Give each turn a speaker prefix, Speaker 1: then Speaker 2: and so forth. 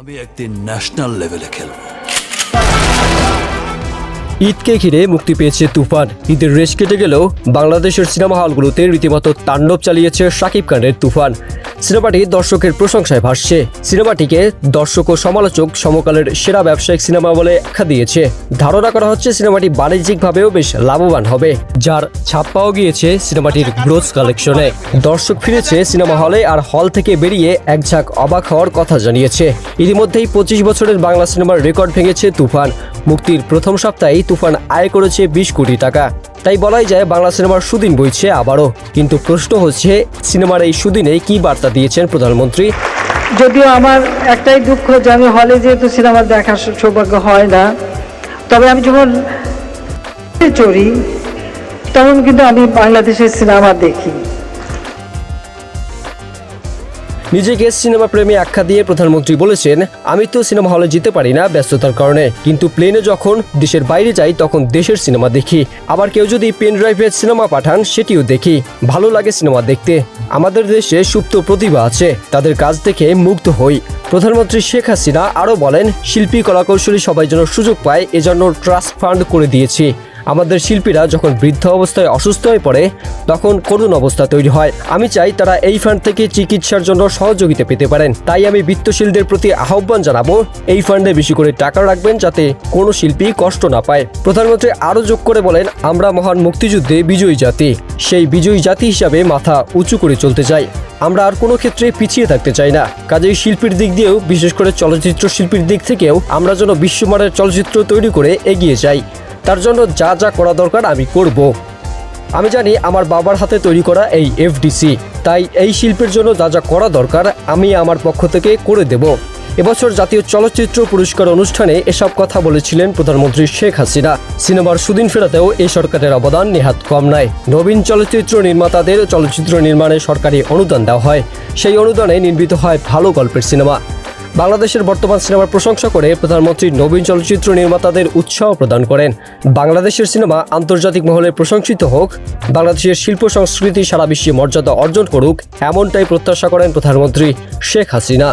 Speaker 1: আমি একদিন ন্যাশনাল লেভেলে খেলব।
Speaker 2: ঈদকে ঘিরে মুক্তি পেয়েছে তুফান। ঈদের রেশ কেটে গেলেও বাংলাদেশের সিনেমা হলগুলোতে রীতিমতো তাণ্ডব চালিয়েছে শাকিব খানের তুফান। সিনেমাটি দর্শকের প্রশংসায় ভাসছে। সিনেমাটিকে দর্শক ও সমালোচক সমকালের সেরা ব্যবসায়িক সিনেমা বলে আখ্যা দিয়েছে। ধারণা করা হচ্ছে সিনেমাটি বাণিজ্যিকভাবেও বেশ লাভবান হবে, যার ছাপ পাওয়া গিয়েছে সিনেমাটির গ্রোথ কালেকশনে। দর্শক ফিরেছে সিনেমা হলে আর হল থেকে বেরিয়ে এক ঝাঁক অবাক হওয়ার কথা জানিয়েছে। ইতিমধ্যেই পঁচিশ বছরের বাংলা সিনেমার রেকর্ড ভেঙেছে তুফান। মুক্তির প্রথম সপ্তাহেই তুফান আয় করেছে বিশ কোটি টাকা। তাই বলাই যায় বাংলা সিনেমার সুদিন বইছে আবারও। কিন্তু প্রশ্ন হচ্ছে, সিনেমার এই সুদিনে কি বার্তা দিয়েছেন প্রধানমন্ত্রী?
Speaker 3: যদিও আমার একটাই দুঃখ যে আমি হলে যেহেতু সিনেমা দেখার সৌভাগ্য হয় না, তবে আমি যখন চড়ি, তখন কিন্তু আমি বাংলাদেশের সিনেমা দেখি।
Speaker 2: নিজেকে সিনেমা প্রেমী আখ্যা দিয়ে প্রধানমন্ত্রী বলেছেন, আমি তো সিনেমা হলে যেতে পারি না ব্যস্ততার কারণে। কিন্তু প্লেনে যখন দেশের বাইরে যাই, তখন দেশের সিনেমা দেখি। আবার কেউ যদি পেন ড্রাইভের সিনেমা পাঠান, সেটিও দেখি। ভালো লাগে সিনেমা দেখতে। আমাদের দেশে সুপ্ত প্রতিভা আছে। তাদের কাজ দেখে মুগ্ধ হই। প্রধানমন্ত্রী শেখ হাসিনা আরও বলেন, শিল্পী কলাকৌশলী সবাই যেন সুযোগ পায়, এজন্য ট্রাস্ট ফান্ড করে দিয়েছি। আমাদের শিল্পীরা যখন বৃদ্ধ অবস্থায় অসুস্থ হয়ে পড়ে, তখন করুণ অবস্থা তৈরি হয়। আমি চাই তারা এই ফান্ড থেকে চিকিৎসার জন্য সহযোগিতা পেতে পারেন। তাই আমি বৃত্তশীলদের প্রতি আহ্বান জানাব, এই ফান্ডে বেশি করে টাকা রাখবেন যাতে কোনো শিল্পী কষ্ট না পায়। প্রধানমন্ত্রী আরও যোগ করে বলেন, আমরা মহান মুক্তিযুদ্ধে বিজয়ী জাতি। সেই বিজয়ী জাতি হিসাবে মাথা উঁচু করে চলতে চাই। আমরা আর কোনো ক্ষেত্রে পিছিয়ে থাকতে চাই না। কাজেই শিল্পীর দিক দিয়েও, বিশেষ করে চলচ্চিত্র শিল্পীর দিক থেকেও, আমরা যেন বিশ্বমানের চলচ্চিত্র তৈরি করে এগিয়ে যাই। তার জন্য যা যা করা দরকার আমি করব। আমি জানি আমার বাবার হাতে তৈরি করা এই এফডিসি তাই এই শিল্পের জন্য যা যা করা দরকার আমি আমার পক্ষ থেকে করে দেব। এবছর জাতীয় চলচ্চিত্র পুরস্কার অনুষ্ঠানে এসব কথা বলেছিলেন প্রধানমন্ত্রী শেখ হাসিনা। সিনেমার সুদিন ফেরাতেও এই সরকারের অবদান নেহাত কম নয়। নবীন চলচ্চিত্র নির্মাতাদের চলচ্চিত্র নির্মাণে সরকারি অনুদান দেওয়া হয়। সেই অনুদানে নির্মিত হয় ভালো গল্পের সিনেমা। বাংলাদেশের বর্তমান সিনেমার প্রশংসা করে প্রধানমন্ত্রী নবীন চলচ্চিত্র নির্মাতাদের উৎসাহ প্রদান করেন। বাংলাদেশের সিনেমা আন্তর্জাতিক মহলে প্রশংসিত হোক, বাংলাদেশের শিল্প সংস্কৃতি সারা বিশ্বে মর্যাদা অর্জন করুক, এমনটাই প্রত্যাশা করেন প্রধানমন্ত্রী শেখ হাসিনা।